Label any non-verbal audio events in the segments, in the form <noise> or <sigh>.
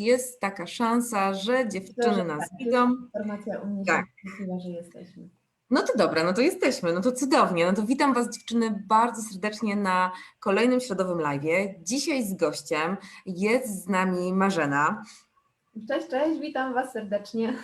jest taka szansa, że dziewczyny że nas tak, widzą. Informacja u mnie Tak. wyświetliła, że jesteśmy. No to dobra, no to jesteśmy, no to cudownie. No to witam Was dziewczyny bardzo serdecznie na kolejnym środowym live'ie. Dzisiaj z gościem jest z nami Marzena. Cześć, cześć, witam Was serdecznie.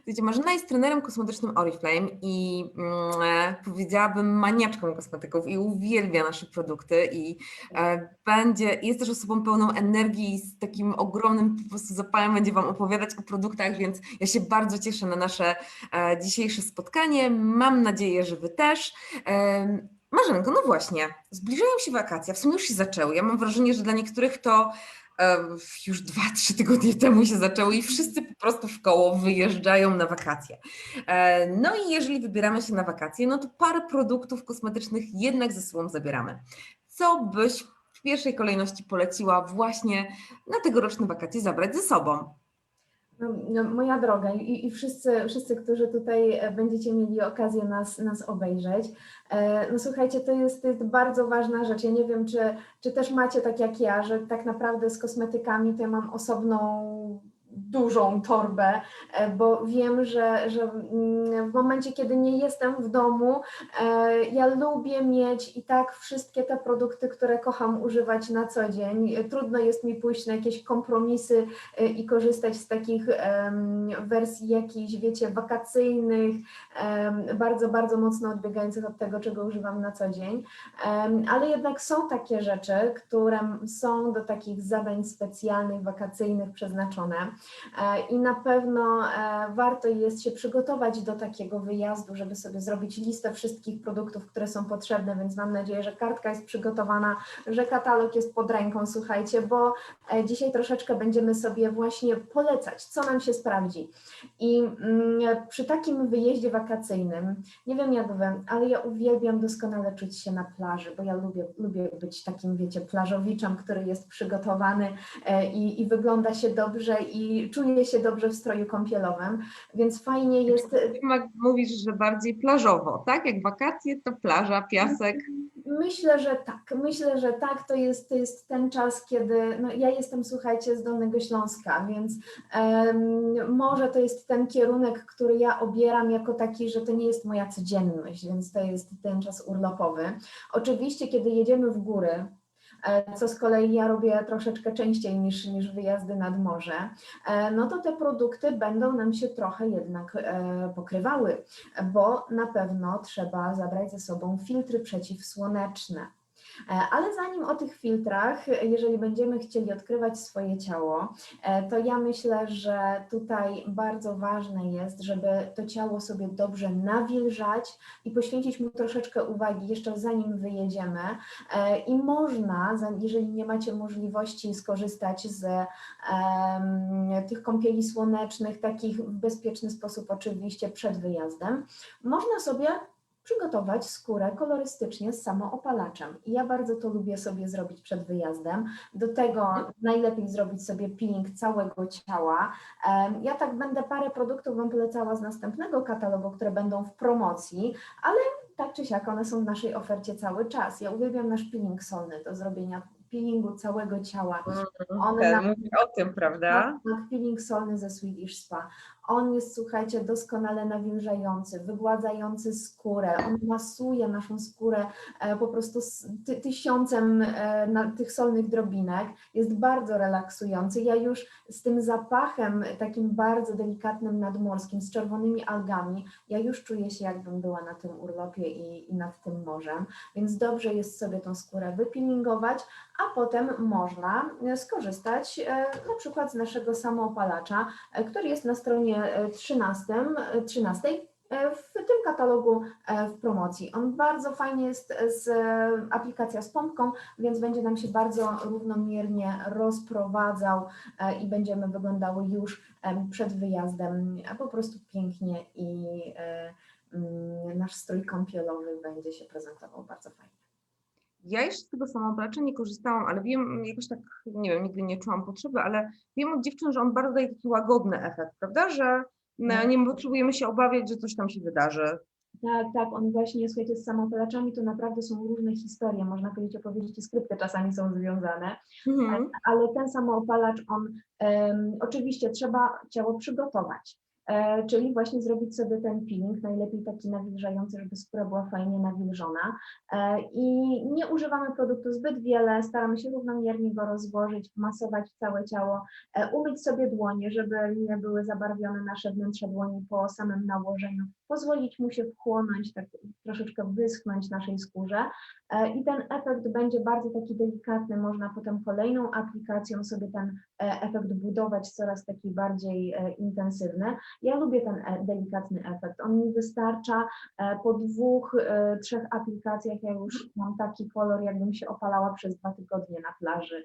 Słuchajcie, Marzena jest trenerem kosmetycznym Oriflame i mm, e, powiedziałabym maniaczką kosmetyków i uwielbia nasze produkty i e, będzie, jest też osobą pełną energii i z takim ogromnym po prostu zapałem będzie Wam opowiadać o produktach, więc ja się bardzo cieszę na nasze e, dzisiejsze spotkanie. Mam nadzieję, że Wy też. E, Marzenko, no właśnie, zbliżają się wakacje, w sumie już się zaczęły. Ja mam wrażenie, że dla niektórych to już dwa, <laughs> trzy tygodnie temu się zaczęły i wszyscy po prostu w koło wyjeżdżają na wakacje. E, No i jeżeli wybieramy się na wakacje, no to parę produktów kosmetycznych jednak ze sobą zabieramy. Co byś w pierwszej kolejności poleciła właśnie na tegoroczne wakacje zabrać ze sobą? No, no, moja droga i, i wszyscy, wszyscy, którzy tutaj e, będziecie mieli okazję nas, nas obejrzeć. E, No słuchajcie, to jest, to jest bardzo ważna rzecz. Ja nie wiem, czy, czy też macie tak jak ja, że tak naprawdę z kosmetykami to ja mam osobną dużą torbę, e, bo wiem, że, że mm, w momencie, kiedy nie jestem w domu, e, ja lubię mieć i tak wszystkie te produkty, które kocham używać na co dzień. Trudno jest mi pójść na jakieś kompromisy e, i korzystać z takich wersji jakichś, wiecie, wakacyjnych, bardzo, bardzo mocno odbiegających od tego, czego używam na co dzień. Ale jednak są takie rzeczy, które są do takich zadań specjalnych, wakacyjnych przeznaczone. E, I na pewno e, warto jest się przygotować do takiego wyjazdu, żeby sobie zrobić listę wszystkich produktów, które są potrzebne, więc mam nadzieję, że kartka jest przygotowana, że katalog jest pod ręką, słuchajcie, bo e, dzisiaj troszeczkę będziemy sobie właśnie polecać, co nam się sprawdzi. I mm, przy takim wyjeździe wakacyjnym, nie wiem jak wy, ale ja uwielbiam doskonale czuć się na plaży, bo ja lubię, lubię być takim, wiecie, plażowiczem, który jest przygotowany i, i wygląda się dobrze i czuje się dobrze w stroju kąpielowym, więc fajnie jest. Mówisz, że bardziej plażowo, tak? Jak wakacje to plaża, piasek. Myślę, że tak. Myślę, że tak. To jest, to jest ten czas, kiedy. No, ja jestem, słuchajcie, z Dolnego Śląska, więc em, może to jest ten kierunek, który ja obieram jako taki, że to nie jest moja codzienność, więc to jest ten czas urlopowy. Oczywiście, kiedy jedziemy w góry, co z kolei ja robię troszeczkę częściej niż, niż wyjazdy nad morze, e, no to te produkty będą nam się trochę jednak e, pokrywały, bo na pewno trzeba zabrać ze sobą filtry przeciwsłoneczne. E, Ale zanim o tych filtrach, jeżeli będziemy chcieli odkrywać swoje ciało, e, to ja myślę, że tutaj bardzo ważne jest, żeby to ciało sobie dobrze nawilżać i poświęcić mu troszeczkę uwagi jeszcze zanim wyjedziemy. E, I można, jeżeli nie macie możliwości skorzystać z em, tych kąpieli słonecznych, takich w bezpieczny sposób oczywiście przed wyjazdem, można sobie przygotować skórę kolorystycznie z samoopalaczem. I ja bardzo to lubię sobie zrobić przed wyjazdem. Do tego najlepiej zrobić sobie peeling całego ciała. Ja tak będę parę produktów Wam polecała z następnego katalogu, które będą w promocji, ale tak czy siak one są w naszej ofercie cały czas. Ja uwielbiam nasz peeling solny do zrobienia peelingu całego ciała. One Ten na- mówi o tym, prawda? tak, tak, peeling solny ze Swedish Spa. On jest, słuchajcie, doskonale nawilżający, wygładzający skórę. On masuje naszą skórę e, po prostu ty, tysiącem e, tych solnych drobinek. Jest bardzo relaksujący. Ja już z tym zapachem takim bardzo delikatnym nadmorskim, z czerwonymi algami, ja już czuję się jakbym była na tym urlopie i, i nad tym morzem. Więc dobrze jest sobie tą skórę wypeelingować, a potem można skorzystać e, na przykład z naszego samoopalacza, który jest na stronie e, 13, e, 13 e, w tym katalogu e, w promocji. On bardzo fajnie jest z e, aplikacja z pompką, więc będzie nam się bardzo równomiernie rozprowadzał i będziemy wyglądały już przed wyjazdem po prostu pięknie i mm, nasz strój kąpielowy będzie się prezentował bardzo fajnie. Ja jeszcze z tego samoopalacza nie korzystałam, ale wiem, jakoś tak, nie wiem, nigdy nie czułam potrzeby, ale wiem od dziewczyn, że on bardzo daje taki łagodny efekt, prawda? Że no, Mhm. nie potrzebujemy się obawiać, że coś tam się wydarzy. Tak, tak, on właśnie, słuchajcie, z samopalaczami to naprawdę są różne historie, można powiedzieć, opowieści, skrypty czasami są związane, Mhm. ale ten samoopalacz, on em, oczywiście trzeba ciało przygotować, czyli właśnie zrobić sobie ten peeling, najlepiej taki nawilżający, żeby skóra była fajnie nawilżona. E, i nie używamy produktu zbyt wiele, staramy się równomiernie go rozłożyć, masować całe ciało, e, umyć sobie dłonie, żeby nie były zabarwione nasze wnętrze dłoni po samym nałożeniu, pozwolić mu się wchłonąć, tak troszeczkę wyschnąć naszej skórze e, i ten efekt będzie bardzo taki delikatny, można potem kolejną aplikacją sobie ten e, efekt budować coraz taki bardziej e, intensywny. Ja lubię ten delikatny efekt, on mi wystarcza po dwóch, trzech aplikacjach, ja już mam taki kolor, jakbym się opalała przez dwa tygodnie na plaży,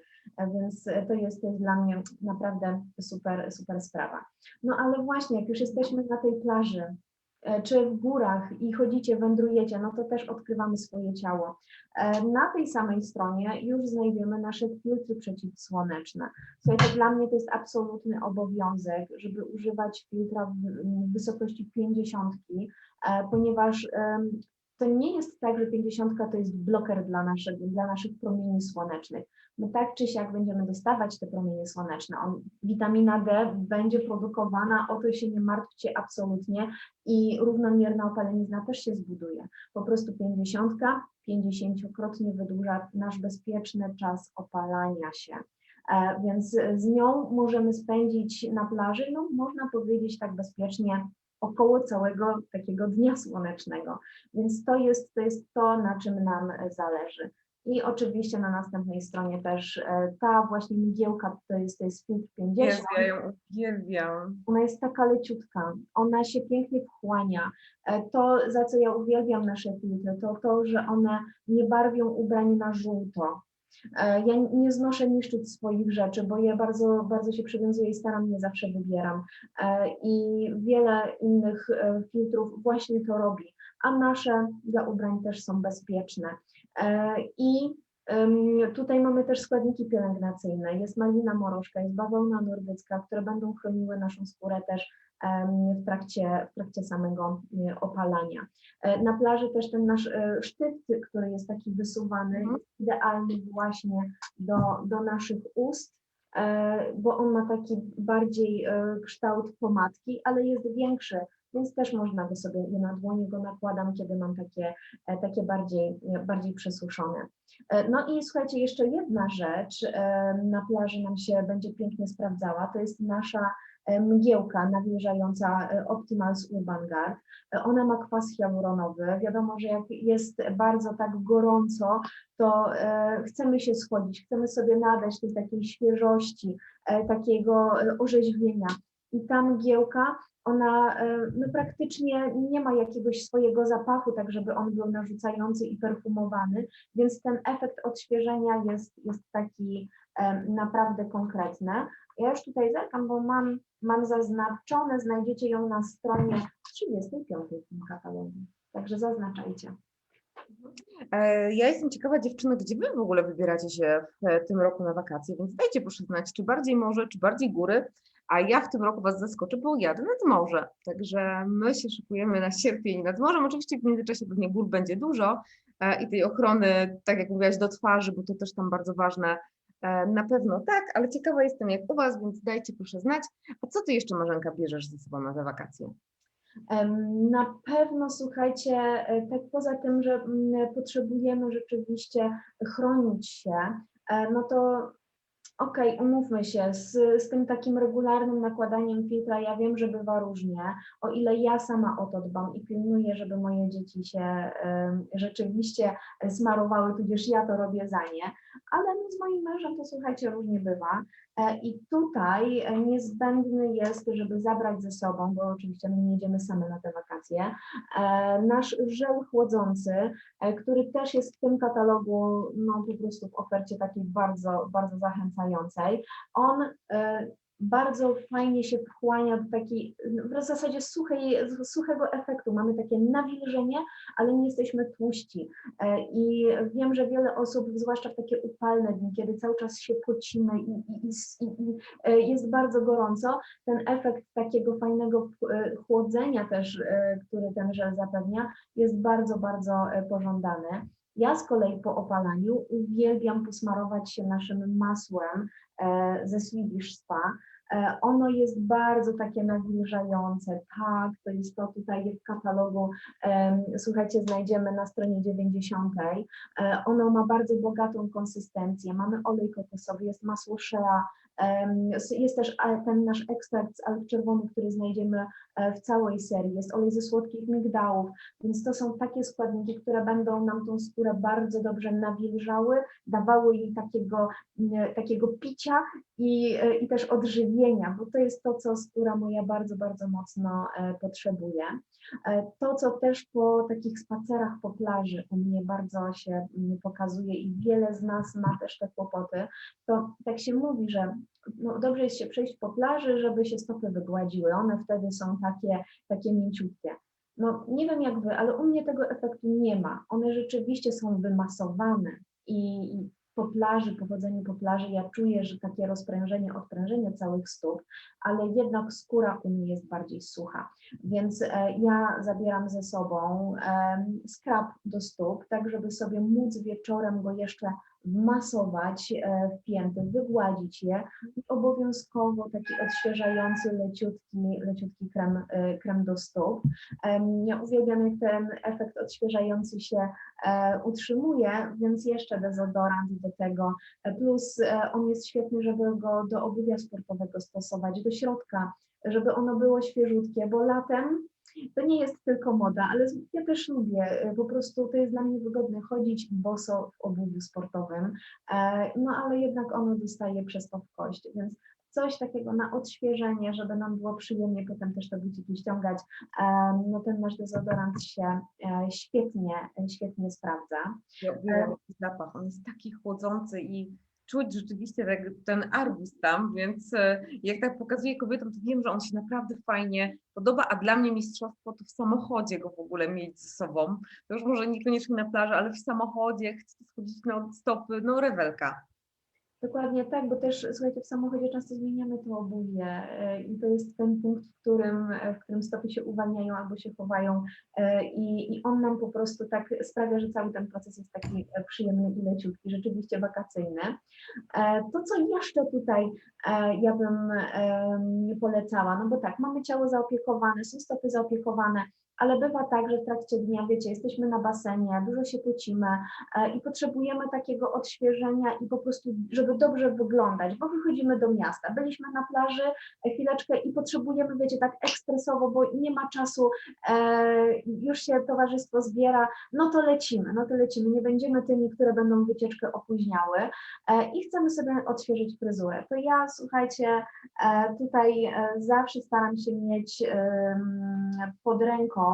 więc to jest, to jest dla mnie naprawdę super, super sprawa. No ale właśnie, jak już jesteśmy na tej plaży, czy w górach i chodzicie, wędrujecie, no to też odkrywamy swoje ciało. E, Na tej samej stronie już znajdziemy nasze filtry przeciwsłoneczne. Słuchajcie, dla mnie to jest absolutny obowiązek, żeby używać filtra w wysokości 50, e, ponieważ to nie jest tak, że 50 to jest bloker dla, naszego, dla naszych promieni słonecznych. My tak czy siak będziemy dostawać te promienie słoneczne. On, witamina D będzie produkowana, o to się nie martwcie absolutnie i równomierna opalenizna też się zbuduje. Po prostu 50 50-krotnie wydłuża nasz bezpieczny czas opalania się. E, Więc z nią możemy spędzić na plaży, no można powiedzieć tak bezpiecznie, około całego takiego dnia słonecznego. Więc to jest to, jest to na czym nam e, zależy. I oczywiście na następnej stronie też e, ta właśnie mgiełka, to jest, to jest filtr 50. Jezu, ja ją uwielbiam. Ona jest taka leciutka, ona się pięknie wchłania. E, To, za co ja uwielbiam nasze filtry, to to, że one nie barwią ubrań na żółto. E, Ja nie znoszę niszczyć swoich rzeczy, bo je bardzo, bardzo się przywiązuję i starannie zawsze wybieram. E, I wiele innych e, filtrów właśnie to robi, a nasze dla ubrań też są bezpieczne. I Tutaj mamy też składniki pielęgnacyjne. Jest malina morożka, jest bawełna nordycka, które będą chroniły naszą skórę też w trakcie, w trakcie samego e, opalania. E, Na plaży też ten nasz e, sztyt, który jest taki wysuwany, Mhm. jest idealny właśnie do, do naszych ust, bo on ma taki bardziej kształt pomadki, ale jest większy, więc też można go sobie na dłonie go nakładam, kiedy mam takie, takie bardziej, bardziej przesuszone. No i słuchajcie, jeszcze jedna rzecz na plaży nam się będzie pięknie sprawdzała, to jest nasza mgiełka nawilżająca e, Optimals Urban Guard. E, Ona ma kwas hialuronowy. Wiadomo, że jak jest bardzo tak gorąco, to e, chcemy się schodzić, chcemy sobie nadać tej takiej świeżości, e, takiego e, orzeźwienia. I ta mgiełka, ona e, no, praktycznie nie ma jakiegoś swojego zapachu, tak żeby on był narzucający i perfumowany, więc ten efekt odświeżenia jest, jest taki e, naprawdę konkretny. Ja już tutaj zerkam, bo mam, mam zaznaczone, znajdziecie ją na stronie 35 w tym katalogu, także zaznaczajcie. E, Ja jestem ciekawa dziewczyny, gdzie wy w ogóle wybieracie się w tym roku na wakacje, więc dajcie proszę znać, czy bardziej morze, czy bardziej góry, a ja w tym roku was zaskoczę, bo jadę nad morze, także my się szykujemy na sierpień nad morzem, oczywiście w międzyczasie pewnie gór będzie dużo e, i tej ochrony, tak jak mówiłaś, do twarzy, bo to też tam bardzo ważne, E, na pewno tak, ale ciekawa jestem jak u was, więc dajcie proszę znać, a co ty jeszcze Marzenka bierzesz ze sobą na te wakacje? Na pewno, słuchajcie, e, tak poza tym, że mm, potrzebujemy rzeczywiście chronić się, no to okej, umówmy się, z, z tym takim regularnym nakładaniem filtra, ja wiem, że bywa różnie, o ile ja sama o to dbam i pilnuję, żeby moje dzieci się em, rzeczywiście smarowały, tudzież ja to robię za nie, ale no z moim mężem to słuchajcie, różnie bywa. E, I tutaj e, niezbędny jest, żeby zabrać ze sobą, bo oczywiście my nie jedziemy same na te wakacje, e, nasz żel chłodzący, który też jest w tym katalogu, no po prostu w ofercie takiej bardzo, bardzo zachęcającej. On bardzo fajnie się wchłania do takiej, no, w zasadzie suchej, suchego efektu. Mamy takie nawilżenie, ale nie jesteśmy tłuści. E, I wiem, że wiele osób, zwłaszcza w takie upalne dni, kiedy cały czas się pocimy i, i, i, i e, jest bardzo gorąco, ten efekt takiego fajnego e, chłodzenia też, który ten żel zapewnia, jest bardzo, bardzo pożądany. Ja z kolei po opalaniu uwielbiam posmarować się naszym masłem e, ze Swedish Spa. E, Ono jest bardzo takie nawilżające, tak, to jest to tutaj w katalogu, słuchajcie, znajdziemy na stronie 90. E, Ono ma bardzo bogatą konsystencję, mamy olej kokosowy, jest masło shea, jest też ten nasz ekstrakt z alg czerwonych, który znajdziemy e, w całej serii, jest olej ze słodkich migdałów, więc to są takie składniki, które będą nam tą skórę bardzo dobrze nawilżały, dawały jej takiego, takiego picia i, e, i też odżywienia, bo to jest to, co skóra moja bardzo, bardzo mocno e, potrzebuje. E, To, co też po takich spacerach po plaży u mnie bardzo się mm, pokazuje i wiele z nas ma też te kłopoty, to tak się mówi, że no, dobrze jest się przejść po plaży, żeby się stopy wygładziły. One wtedy są takie, takie mięciutkie. No nie wiem jak wy, ale u mnie tego efektu nie ma. One rzeczywiście są wymasowane i po plaży, po chodzeniu po plaży ja czuję, że takie rozprężenie, odprężenie całych stóp, ale jednak skóra u mnie jest bardziej sucha. Więc e, ja zabieram ze sobą skrab do stóp, tak żeby sobie móc wieczorem go jeszcze masować e, pięty, wygładzić je i obowiązkowo taki odświeżający, leciutki, leciutki krem, e, krem do stóp. Ja uwielbiam, jak ten efekt odświeżający się e, utrzymuje, więc jeszcze dezodorant do tego. Plus on jest świetny, żeby go do obuwia sportowego stosować, do środka, żeby ono było świeżutkie, bo latem to nie jest tylko moda, ale ja też lubię, e, po prostu to jest dla mnie wygodne chodzić boso w obuwiu sportowym, e, no ale jednak ono dostaje przez to w kość, więc coś takiego na odświeżenie, żeby nam było przyjemnie potem też te buciki ściągać, e, no ten nasz dezodorant się e, świetnie, świetnie sprawdza. Ja uwielbiam zapach, on jest taki chłodzący i czuć rzeczywiście tak- ten arbuz tam, więc e, jak tak pokazuję kobietom, to wiem, że on się naprawdę fajnie podoba, a dla mnie mistrzostwo to w samochodzie go w ogóle mieć ze sobą. To już może niekoniecznie na plaży, ale w samochodzie, chcę schodzić na stopy, no rewelka. Dokładnie tak, bo też słuchajcie, w samochodzie często zmieniamy to obuwie e, i to jest ten punkt, w którym, e, w którym stopy się uwalniają albo się chowają e, i, i on nam po prostu tak sprawia, że cały ten proces jest taki przyjemny i leciutki, rzeczywiście wakacyjny. To, co jeszcze tutaj ja bym em, polecała, no bo tak, mamy ciało zaopiekowane, są stopy zaopiekowane, ale bywa tak, że w trakcie dnia, wiecie, jesteśmy na basenie, dużo się pocimy, e, i potrzebujemy takiego odświeżenia i po prostu, żeby dobrze wyglądać, bo wychodzimy do miasta, byliśmy na plaży e, chwileczkę i potrzebujemy, wiecie, tak ekspresowo, bo nie ma czasu, e, już się towarzystwo zbiera, no to lecimy, no to lecimy, nie będziemy tymi, które będą wycieczkę opóźniały i chcemy sobie odświeżyć fryzurę. To ja, słuchajcie, tutaj zawsze staram się mieć pod ręką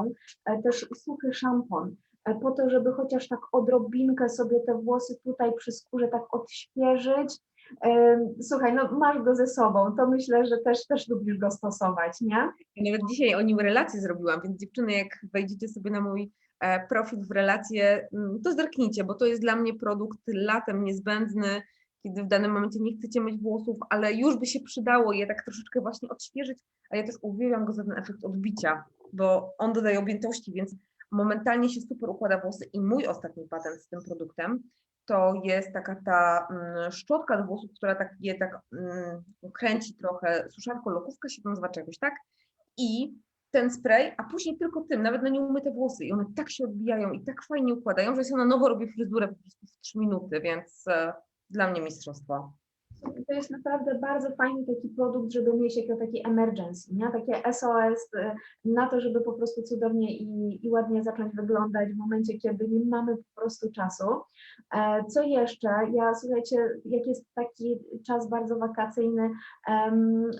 e, też suchy szampon, e, po to, żeby chociaż tak odrobinkę sobie te włosy tutaj przy skórze tak odświeżyć. Em, Słuchaj, no masz go ze sobą, to myślę, że też, też lubisz go stosować, nie? Nawet dzisiaj o nim relację zrobiłam, więc dziewczyny, jak wejdziecie sobie na mój e, profil w relację, mm, to zerknijcie, bo to jest dla mnie produkt latem niezbędny, kiedy w danym momencie nie chcecie mieć włosów, ale już by się przydało je tak troszeczkę właśnie odświeżyć, a ja też uwielbiam go za ten efekt odbicia, bo on dodaje objętości, więc momentalnie się super układa włosy i mój ostatni patent z tym produktem to jest taka ta mm, szczotka do włosów, która tak je tak mm, kręci trochę, suszarko, lokówka się to nazywa czegoś, tak? I ten spray, a później tylko tym, nawet na nieumyte włosy i one tak się odbijają i tak fajnie układają, że się na nowo robi fryzurę po prostu w 3 minuty, więc e, dla mnie mistrzostwo. To jest naprawdę bardzo fajny taki produkt, żeby mieć jako taki emergency, nie? takie SOS y, na to, żeby po prostu cudownie i, i ładnie zacząć wyglądać w momencie, kiedy nie mamy po prostu czasu. E, Co jeszcze? Ja słuchajcie, jak jest taki czas bardzo wakacyjny,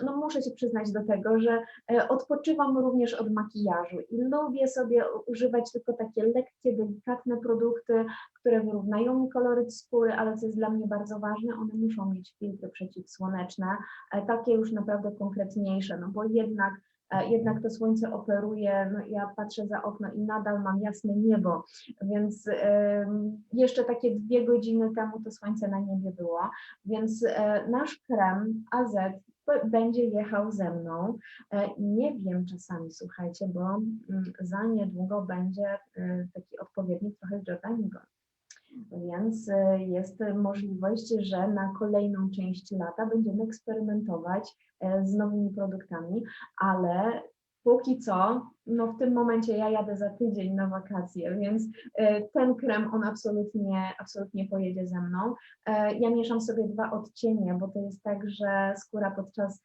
no muszę się przyznać do tego, że e, odpoczywam również od makijażu i lubię sobie używać tylko takie lekkie, delikatne produkty, które wyrównają mi koloryt skóry, ale co jest dla mnie bardzo ważne, one muszą mieć filtry przeciwsłoneczne, e, takie już naprawdę konkretniejsze, no bo jednak e, jednak to słońce operuje, no ja patrzę za okno i nadal mam jasne niebo, więc jeszcze takie dwie godziny temu to słońce na niebie było, więc e, nasz krem AZ będzie jechał ze mną. Nie wiem czasami, słuchajcie, bo mm, za niedługo będzie taki odpowiednik trochę Jordaniego. Więc e, jest możliwość, że na kolejną część lata będziemy eksperymentować e, z nowymi produktami, ale póki co, no w tym momencie ja jadę za tydzień na wakacje, więc e, ten krem on absolutnie, absolutnie pojedzie ze mną. E, Ja mieszam sobie dwa odcienie, bo to jest tak, że skóra podczas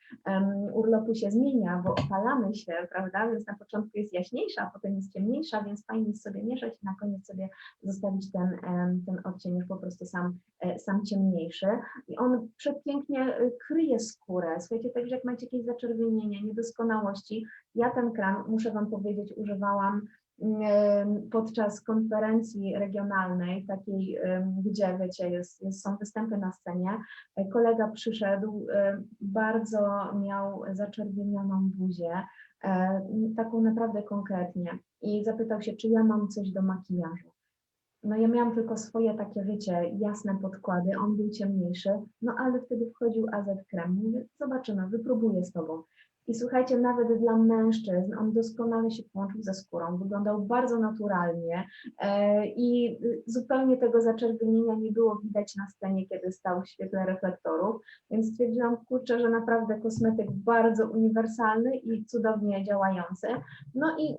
urlopu się zmienia, bo opalamy się, prawda? Więc na początku jest jaśniejsza, a potem jest ciemniejsza, więc fajnie jest sobie mieszać i na koniec sobie zostawić ten, ten odcień już po prostu sam, e, sam ciemniejszy. I on przepięknie kryje skórę. Słuchajcie, także jak macie jakieś zaczerwienienia, niedoskonałości, ja ten krem, muszę Wam powiedzieć, używałam em, podczas konferencji regionalnej, takiej, gdzie wiecie, jest, jest, są występy na scenie. Kolega przyszedł, bardzo miał zaczerwienioną buzię, e, taką naprawdę konkretnie i zapytał się, czy ja mam coś do makijażu. No ja miałam tylko swoje takie, wiecie, jasne podkłady, on był ciemniejszy, no ale wtedy wchodził AZ krem. Mówię, zobaczymy, wypróbuję z tobą. I słuchajcie, nawet dla mężczyzn on doskonale się połączył ze skórą, wyglądał bardzo naturalnie e, i zupełnie tego zaczerwienienia nie było widać na scenie, kiedy stał w świetle reflektorów, więc stwierdziłam, kurczę, że naprawdę kosmetyk bardzo uniwersalny i cudownie działający. No i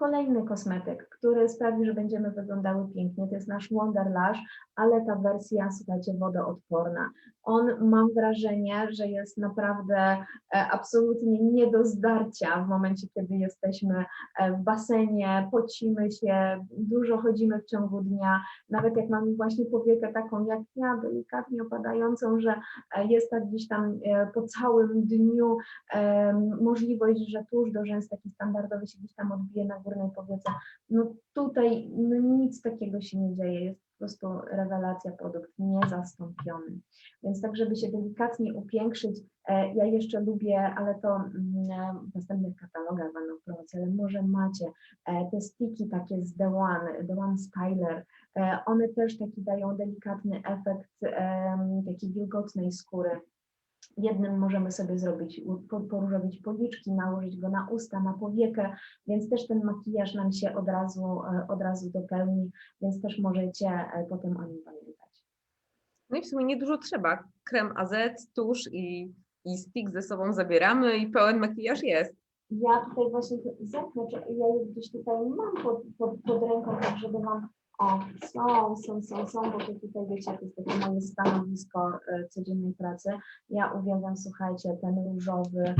kolejny kosmetyk, który sprawi, że będziemy wyglądały pięknie, to jest nasz Wonder Lash, ale ta wersja, słuchajcie, wodoodporna. On mam wrażenie, że jest naprawdę e, absolutnie nie do zdarcia w momencie, kiedy jesteśmy e, w basenie, pocimy się, dużo chodzimy w ciągu dnia, nawet jak mamy właśnie powiekę taką jak ja, delikatnie opadającą, że e, jest tak gdzieś tam po całym dniu możliwość, że tuż do rzęs taki standardowy się gdzieś tam odbije na górnej powiece. No tutaj no nic takiego się nie dzieje, jest po prostu rewelacja, produkt niezastąpiony. Więc tak, żeby się delikatnie upiększyć, e, ja jeszcze lubię, ale to mm, e, w następnych katalogach będą w promocji, ale może macie e, te stiki takie z The One, The One Styler, one też taki dają delikatny efekt takiej wilgotnej skóry. Jednym możemy sobie zrobić, u- po- poróżowić policzki, nałożyć go na usta, na powiekę, więc też ten makijaż nam się od razu, e, od razu dopełni, więc też możecie e, potem o nim pamiętać. No i w sumie niedużo trzeba. Krem AZ, tusz i, i stick ze sobą zabieramy i pełen makijaż jest. Ja tutaj właśnie zerknę, ja je gdzieś tutaj mam pod, pod, pod ręką, tak żeby Wam, o, są, są, są, są, bo to tutaj wiecie, to jest takie moje stanowisko e, codziennej pracy. Ja uwielbiam, słuchajcie, ten różowy,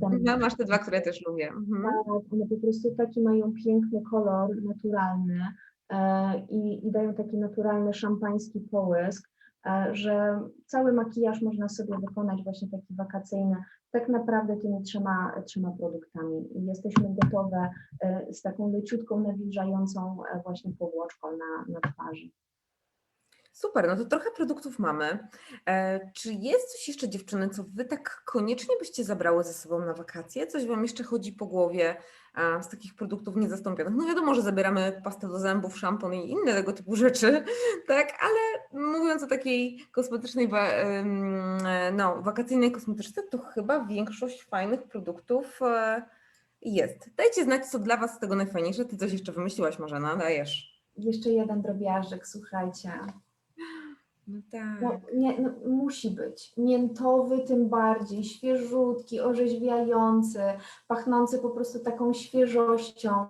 ten No, masz te dwa, które też lubię. Mhm. Tak, one po prostu taki mają piękny kolor, naturalny e, i, i dają taki naturalny szampański połysk, e, że cały makijaż można sobie wykonać właśnie taki wakacyjny, tak naprawdę tymi trzema, trzema produktami. Jesteśmy gotowe e, z taką leciutką, nawilżającą e, właśnie powłoczką na, na twarzy. Super, no to trochę produktów mamy. E, czy jest coś jeszcze, dziewczyny, co wy tak koniecznie byście zabrały ze sobą na wakacje? Coś wam jeszcze chodzi po głowie z takich produktów niezastąpionych? No wiadomo, że zabieramy pastę do zębów, szampon i inne tego typu rzeczy, <laughs> tak, ale mówiąc o takiej kosmetycznej, e, no, wakacyjnej kosmetyczce, to chyba większość fajnych produktów e, jest. Dajcie znać, co dla was z tego najfajniejsze. Ty coś jeszcze wymyśliłaś, Marzena, dajesz. Jeszcze jeden drobiażdżek, słuchajcie. No tak. No, nie, no, musi być. Miętowy tym bardziej, świeżutki, orzeźwiający, pachnący po prostu taką świeżością.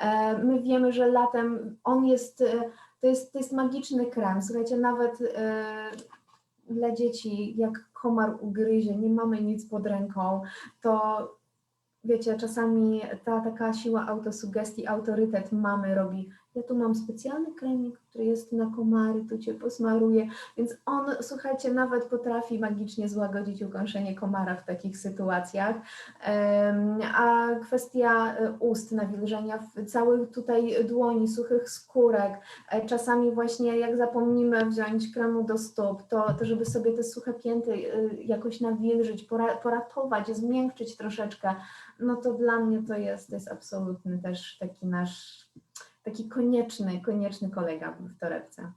E, my wiemy, że latem on jest, e, to jest, to jest magiczny krem. Słuchajcie, nawet e, dla dzieci, jak komar ugryzie, nie mamy nic pod ręką, to wiecie, czasami ta taka siła autosugestii, autorytet mamy robi ja tu mam specjalny kremik, który jest na komary, tu cię posmaruję, więc on, słuchajcie, nawet potrafi magicznie złagodzić ukąszenie komara w takich sytuacjach. A kwestia e, ust, nawilżenia, całych tutaj dłoni, suchych skórek, e, czasami właśnie jak zapomnimy wziąć kremu do stóp, to, to żeby sobie te suche pięty e, jakoś nawilżyć, pora, poratować, zmiękczyć troszeczkę, no to dla mnie to jest, to jest absolutny też taki nasz, taki konieczny, konieczny kolega w torebce.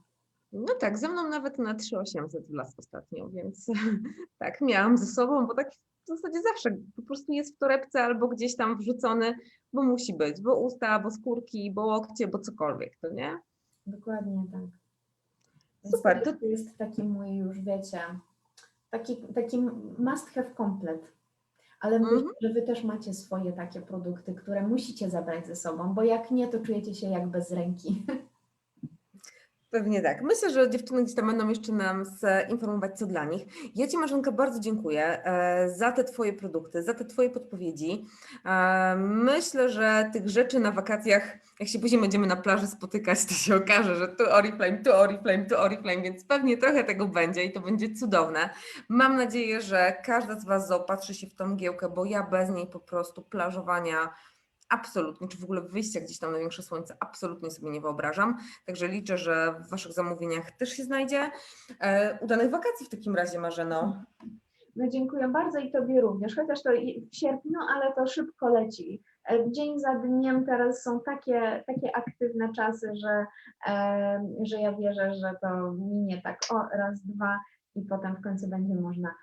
No tak, ze mną nawet na 3800 wlazł ostatnio, więc <laughs> tak, miałam ze sobą, bo tak w zasadzie zawsze po prostu jest w torebce albo gdzieś tam wrzucony, bo musi być, bo usta, bo skórki, bo łokcie, bo cokolwiek, to nie? Dokładnie tak. Super, To jest taki mój już, wiecie, taki, taki must have komplet. Ale Mhm. myślę, że wy też macie swoje takie produkty, które musicie zabrać ze sobą, bo jak nie, to czujecie się jak bez ręki. <laughs> Pewnie tak. Myślę, że dziewczyny gdzieś tam będą jeszcze nam informować, co dla nich. Ja Ci, Marzenka, bardzo dziękuję e, za te Twoje produkty, za te Twoje podpowiedzi. E, Myślę, że tych rzeczy na wakacjach, jak się później będziemy na plaży spotykać, to się okaże, że tu Oriflame, tu Oriflame, tu Oriflame, więc pewnie trochę tego będzie i to będzie cudowne. Mam nadzieję, że każda z Was zaopatrzy się w tą mgiełkę, bo ja bez niej po prostu plażowania absolutnie, czy w ogóle wyjścia gdzieś tam na większe słońce absolutnie sobie nie wyobrażam. Także liczę, że w Waszych zamówieniach też się znajdzie. E, udanych wakacji w takim razie, Marzeno. No dziękuję bardzo i Tobie również, chociaż to w sierpniu, ale to szybko leci. E, Dzień za dniem teraz są takie, takie aktywne czasy, że, e, że ja wierzę, że to minie tak o raz, dwa i potem w końcu będzie można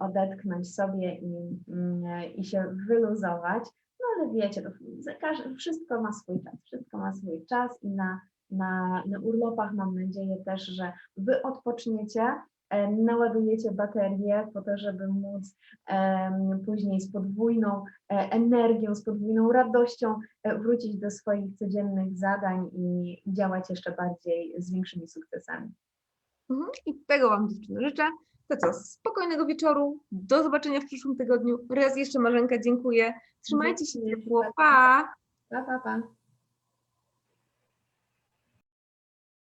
odetchnąć sobie i, mm, i się wyluzować. No ale wiecie, za każdy, wszystko ma swój czas, wszystko ma swój czas i na, na, na urlopach mam nadzieję też, że Wy odpoczniecie, naładujecie baterię po to, żeby móc em, później z podwójną e, energią, z podwójną radością e, wrócić do swoich codziennych zadań i działać jeszcze bardziej z większymi sukcesami. Mhm. I tego Wam dziewczyny życzę. To co, spokojnego wieczoru. Do zobaczenia w przyszłym tygodniu. Raz jeszcze Marzenka dziękuję. Trzymajcie się ciepło. Pa! Pa, pa, pa.